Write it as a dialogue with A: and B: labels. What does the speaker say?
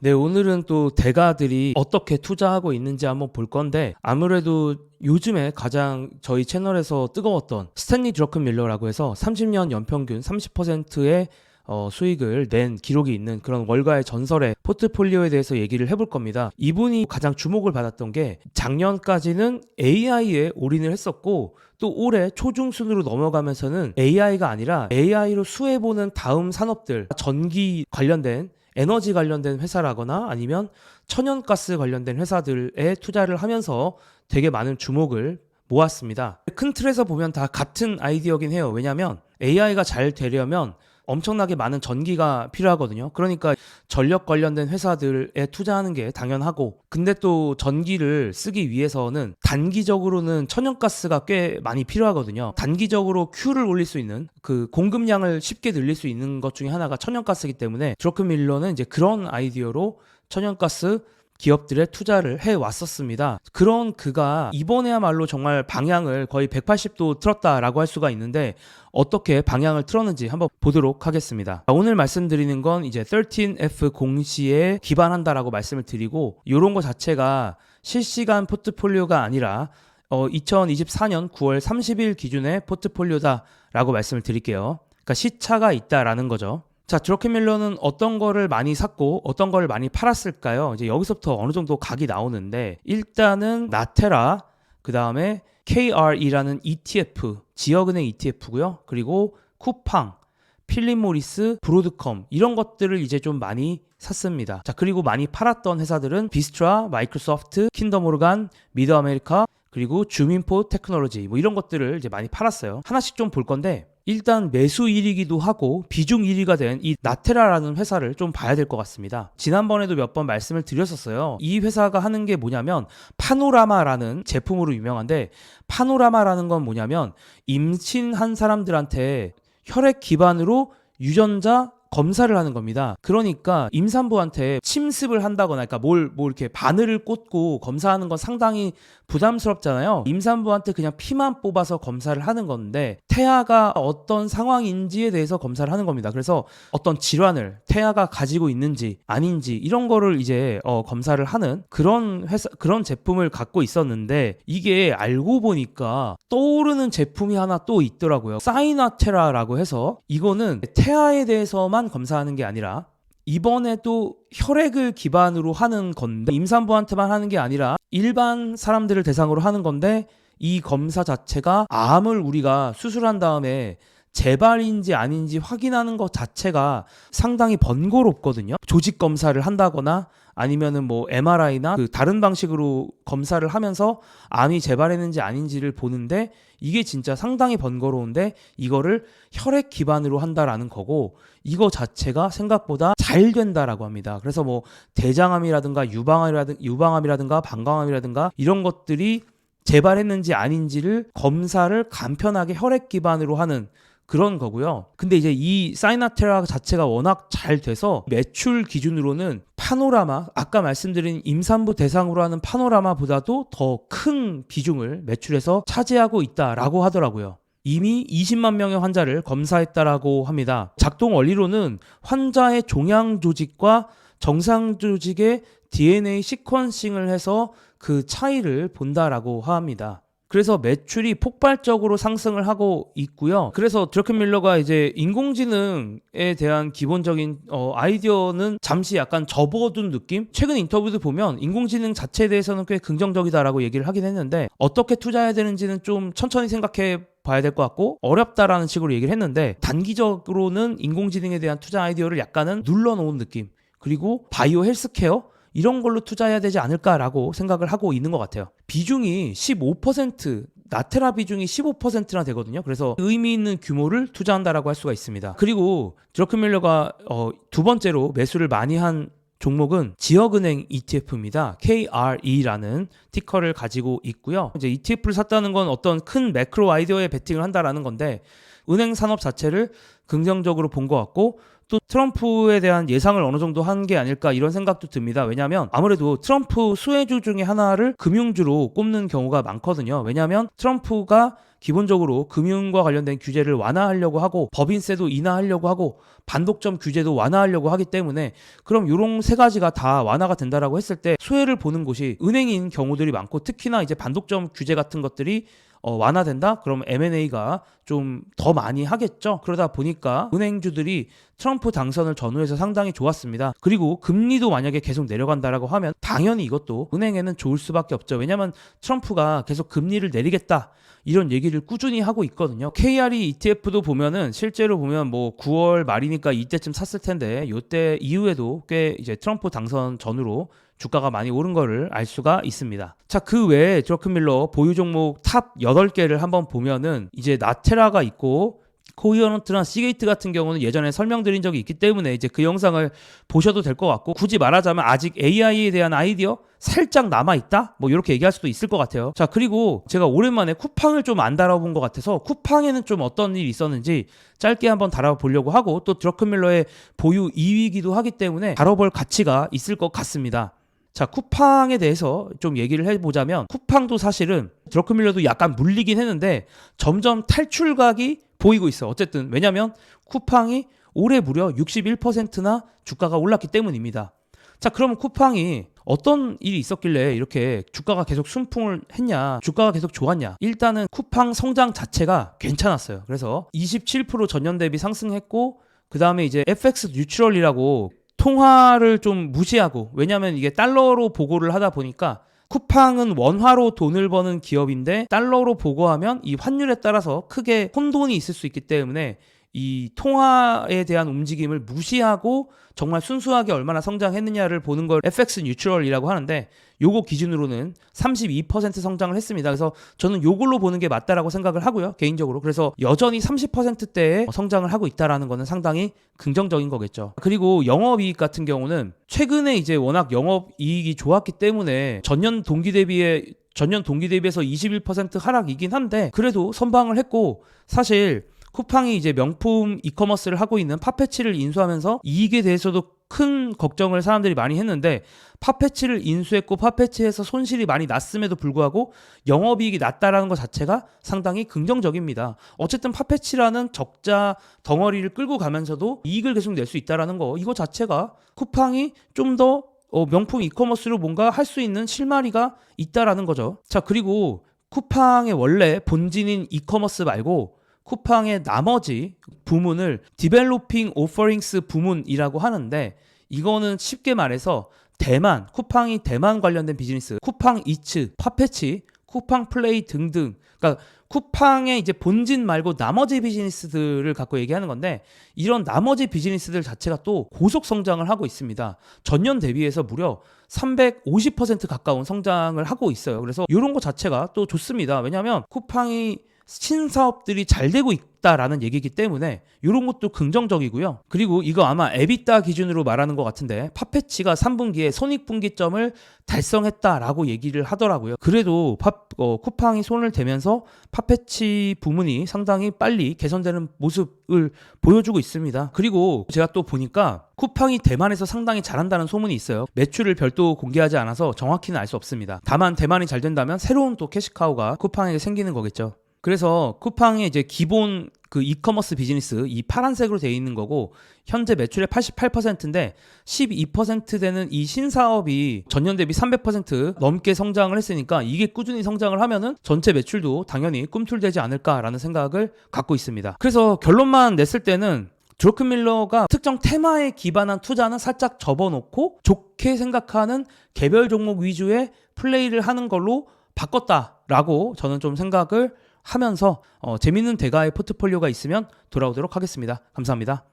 A: 네, 오늘은 또 대가들이 어떻게 투자하고 있는지 한번 볼 건데 아무래도 요즘에 가장 저희 채널에서 뜨거웠던 스탠리 드러큰 밀러라고 해서 30년 연평균 30%의 어, 수익을 낸 기록이 있는 그런 월가의 전설의 포트폴리오에 대해서 얘기를 해볼 겁니다. 이분이 가장 주목을 받았던 게 작년까지는 AI에 올인을 했었고 또 올해 초중순으로 넘어가면서는 AI가 아니라 AI로 수혜보는 다음 산업들 전기 관련된 에너지 관련된 회사라거나 아니면 천연가스 관련된 회사들에 투자를 하면서 되게 많은 주목을 모았습니다. 큰 틀에서 보면 다 같은 아이디어긴 해요. 왜냐하면 AI가 잘 되려면 엄청나게 많은 전기가 필요하거든요. 그러니까 전력 관련된 회사들에 투자하는 게 당연하고, 근데 또 전기를 쓰기 위해서는 단기적으로는 천연가스가 꽤 많이 필요하거든요. 단기적으로 Q를 올릴 수 있는 그 공급량을 쉽게 늘릴 수 있는 것 중에 하나가 천연가스이기 때문에 드러크밀러는 이제 그런 아이디어로 천연가스 기업들에 투자를 해 왔었습니다. 그런 그가 이번에야말로 정말 방향을 거의 180도 틀었다라고 할 수가 있는데 어떻게 방향을 틀었는지 한번 보도록 하겠습니다. 오늘 말씀드리는 건 이제 13F 공시에 기반한다라고 말씀을 드리고 이런 거 자체가 실시간 포트폴리오가 아니라 어, 2024년 9월 30일 기준의 포트폴리오다라고 말씀을 드릴게요. 그러니까 시차가 있다라는 거죠. 자, 드러켄밀러는 어떤 거를 많이 샀고 어떤 거를 많이 팔았을까요? 이제 여기서부터 어느 정도 각이 나오는데 일단은 나테라, 그 다음에 KRE라는 ETF, 지역은행 ETF고요. 그리고 쿠팡, 필립모리스, 브로드컴 이런 것들을 이제 좀 많이 샀습니다. 자, 그리고 많이 팔았던 회사들은 비스트라, 마이크로소프트, 킨더모르간, 미드아메리카, 그리고 주민포 테크놀로지 뭐 이런 것들을 이제 많이 팔았어요. 하나씩 좀 볼 건데 일단 매수 1위기도 하고 비중 1위가 된 이 나테라라는 회사를 좀 봐야 될 것 같습니다. 지난번에도 몇 번 말씀을 드렸었어요. 이 회사가 하는 게 뭐냐면 파노라마라는 제품으로 유명한데 파노라마라는 건 뭐냐면 임신한 사람들한테 혈액 기반으로 유전자 검사를 하는 겁니다. 그러니까 임산부한테 침습을 한다거나, 그러니까 뭘, 뭐 이렇게 바늘을 꽂고 검사하는 건 상당히 부담스럽잖아요. 임산부한테 그냥 피만 뽑아서 검사를 하는 건데, 태아가 어떤 상황인지에 대해서 검사를 하는 겁니다. 그래서 어떤 질환을 태아가 가지고 있는지 아닌지 이런 거를 이제 어, 검사를 하는 그런 회사, 그런 제품을 갖고 있었는데, 이게 알고 보니까 떠오르는 제품이 하나 또 있더라고요. 사이나테라라고 해서 이거는 태아에 대해서만 검사하는 게 아니라 이번에도 혈액을 기반으로 하는 건데 임산부한테만 하는 게 아니라 일반 사람들을 대상으로 하는 건데 이 검사 자체가 암을 우리가 수술한 다음에 재발인지 아닌지 확인하는 것 자체가 상당히 번거롭거든요. 조직 검사를 한다거나 아니면은 뭐 MRI나 그 다른 방식으로 검사를 하면서 암이 재발했는지 아닌지를 보는데 이게 진짜 상당히 번거로운데 이거를 혈액 기반으로 한다라는 거고 이거 자체가 생각보다 잘 된다라고 합니다. 그래서 뭐 대장암이라든가 유방암이라든가 유방암이라든가 방광암이라든가 이런 것들이 재발했는지 아닌지를 검사를 간편하게 혈액 기반으로 하는 그런 거고요. 근데 이제 이 사이나테라 자체가 워낙 잘 돼서 매출 기준으로는 파노라마 아까 말씀드린 임산부 대상으로 하는 파노라마보다도 더 큰 비중을 매출에서 차지하고 있다라고 하더라고요. 이미 20만 명의 환자를 검사했다라고 합니다. 작동 원리로는 환자의 종양 조직과 정상 조직의 DNA 시퀀싱을 해서 그 차이를 본다라고 합니다. 그래서 매출이 폭발적으로 상승을 하고 있고요. 그래서 드러켄밀러가 이제 인공지능에 대한 기본적인 어, 아이디어는 잠시 약간 접어둔 느낌? 최근 인터뷰도 보면 인공지능 자체에 대해서는 꽤 긍정적이다라고 얘기를 하긴 했는데 어떻게 투자해야 되는지는 좀 천천히 생각해 봐야 될 것 같고 어렵다라는 식으로 얘기를 했는데 단기적으로는 인공지능에 대한 투자 아이디어를 약간은 눌러놓은 느낌. 그리고 바이오 헬스케어 이런 걸로 투자해야 되지 않을까라고 생각을 하고 있는 것 같아요. 비중이 15% 나테라 비중이 15%나 되거든요. 그래서 의미 있는 규모를 투자한다라고 할 수가 있습니다. 그리고 드러크밀러가 어, 두 번째로 매수를 많이 한 종목은 지역은행 ETF입니다. KRE라는 티커를 가지고 있고요. 이제 ETF를 샀다는 건 어떤 큰 매크로 아이디어에 베팅을 한다라는 건데 은행 산업 자체를 긍정적으로 본 것 같고 또 트럼프에 대한 예상을 어느 정도 한 게 아닐까 이런 생각도 듭니다. 왜냐하면 아무래도 트럼프 수혜주 중에 하나를 금융주로 꼽는 경우가 많거든요. 왜냐하면 트럼프가 기본적으로 금융과 관련된 규제를 완화하려고 하고 법인세도 인하하려고 하고 반독점 규제도 완화하려고 하기 때문에 그럼 요런 세 가지가 다 완화가 된다라고 했을 때 수혜를 보는 곳이 은행인 경우들이 많고 특히나 이제 반독점 규제 같은 것들이 어, 완화된다? 그럼 M&A가 좀 더 많이 하겠죠. 그러다 보니까 은행주들이 트럼프 당선을 전후해서 상당히 좋았습니다. 그리고 금리도 만약에 계속 내려간다라고 하면 당연히 이것도 은행에는 좋을 수밖에 없죠. 왜냐하면 트럼프가 계속 금리를 내리겠다. 이런 얘기를 꾸준히 하고 있거든요. KRE ETF도 보면은 실제로 보면 뭐 9월 말이니까 이때쯤 샀을 텐데 이때 이후에도 꽤 이제 트럼프 당선 전후로 주가가 많이 오른 거를 알 수가 있습니다. 자, 그 외에 드러큰밀러 보유 종목 탑 8개를 한번 보면은 이제 나테라가 있고 코이어노트나 시게이트 같은 경우는 예전에 설명드린 적이 있기 때문에 이제 그 영상을 보셔도 될 것 같고 굳이 말하자면 아직 AI에 대한 아이디어 살짝 남아 있다? 뭐 이렇게 얘기할 수도 있을 것 같아요. 자, 그리고 제가 오랜만에 쿠팡을 좀 안 달아본 것 같아서 쿠팡에는 좀 어떤 일이 있었는지 짧게 한번 달아보려고 하고 또 드러큰밀러의 보유 2위기도 하기 때문에 다뤄볼 가치가 있을 것 같습니다. 자, 쿠팡에 대해서 좀 얘기를 해보자면 쿠팡도 사실은 드러크밀러도 약간 물리긴 했는데 점점 탈출각이 보이고 있어. 어쨌든 왜냐면 쿠팡이 올해 무려 61%나 주가가 올랐기 때문입니다. 자, 그러면 쿠팡이 어떤 일이 있었길래 이렇게 주가가 계속 순풍을 했냐, 주가가 계속 좋았냐. 일단은 쿠팡 성장 자체가 괜찮았어요. 그래서 27% 전년 대비 상승했고, 그 다음에 이제 FX 뉴트럴이라고 통화를 좀 무시하고 왜냐하면 이게 달러로 보고를 하다 보니까 쿠팡은 원화로 돈을 버는 기업인데 달러로 보고하면 이 환율에 따라서 크게 혼돈이 있을 수 있기 때문에 이 통화에 대한 움직임을 무시하고 정말 순수하게 얼마나 성장했느냐를 보는 걸 FX 뉴트럴이라고 하는데 요거 기준으로는 32% 성장을 했습니다. 그래서 저는 요걸로 보는 게 맞다라고 생각을 하고요. 개인적으로. 그래서 여전히 30%대의 성장을 하고 있다라는 거는 상당히 긍정적인 거겠죠. 그리고 영업 이익 같은 경우는 최근에 이제 워낙 영업 이익이 좋았기 때문에 전년 동기 대비에 전년 동기 대비해서 21% 하락이긴 한데 그래도 선방을 했고 사실 쿠팡이 이제 명품 이커머스를 하고 있는 파페치를 인수하면서 이익에 대해서도 큰 걱정을 사람들이 많이 했는데 파페치를 인수했고 파페치에서 손실이 많이 났음에도 불구하고 영업이익이 낮다라는 것 자체가 상당히 긍정적입니다. 어쨌든 파페치라는 적자 덩어리를 끌고 가면서도 이익을 계속 낼 수 있다라는 거 이거 자체가 쿠팡이 좀더 어, 명품 이커머스로 뭔가 할 수 있는 실마리가 있다라는 거죠. 자 그리고 쿠팡의 원래 본진인 이커머스 말고 쿠팡의 나머지 부문을 디벨로핑 오퍼링스 부문이라고 하는데 이거는 쉽게 말해서 대만, 쿠팡이 대만 관련된 비즈니스, 쿠팡 이츠, 파페치, 쿠팡 플레이 등등. 그러니까 쿠팡의 이제 본진 말고 나머지 비즈니스들을 갖고 얘기하는 건데 이런 나머지 비즈니스들 자체가 또 고속 성장을 하고 있습니다. 전년 대비해서 무려 350% 가까운 성장을 하고 있어요. 그래서 이런 거 자체가 또 좋습니다. 왜냐하면 쿠팡이 신사업들이 잘 되고 있다라는 얘기이기 때문에 이런 것도 긍정적이고요. 그리고 이거 아마 에비타 기준으로 말하는 것 같은데 파페치가 3분기에 손익분기점을 달성했다라고 얘기를 하더라고요. 그래도 파, 어, 쿠팡이 손을 대면서 파페치 부문이 상당히 빨리 개선되는 모습을 보여주고 있습니다. 그리고 제가 또 보니까 쿠팡이 대만에서 상당히 잘한다는 소문이 있어요. 매출을 별도 공개하지 않아서 정확히는 알 수 없습니다. 다만 대만이 잘 된다면 새로운 또 캐시카우가 쿠팡에게 생기는 거겠죠. 그래서 쿠팡의 이제 기본 그 이커머스 비즈니스 이 파란색으로 되어 있는 거고 현재 매출의 88%인데 12% 되는 이 신사업이 전년 대비 300% 넘게 성장을 했으니까 이게 꾸준히 성장을 하면은 전체 매출도 당연히 꿈틀대지 않을까라는 생각을 갖고 있습니다. 그래서 결론만 냈을 때는 드로크밀러가 특정 테마에 기반한 투자는 살짝 접어놓고 좋게 생각하는 개별 종목 위주의 플레이를 하는 걸로 바꿨다라고 저는 좀 생각을 하면서 어, 재밌는 대가의 포트폴리오가 있으면 돌아오도록 하겠습니다. 감사합니다.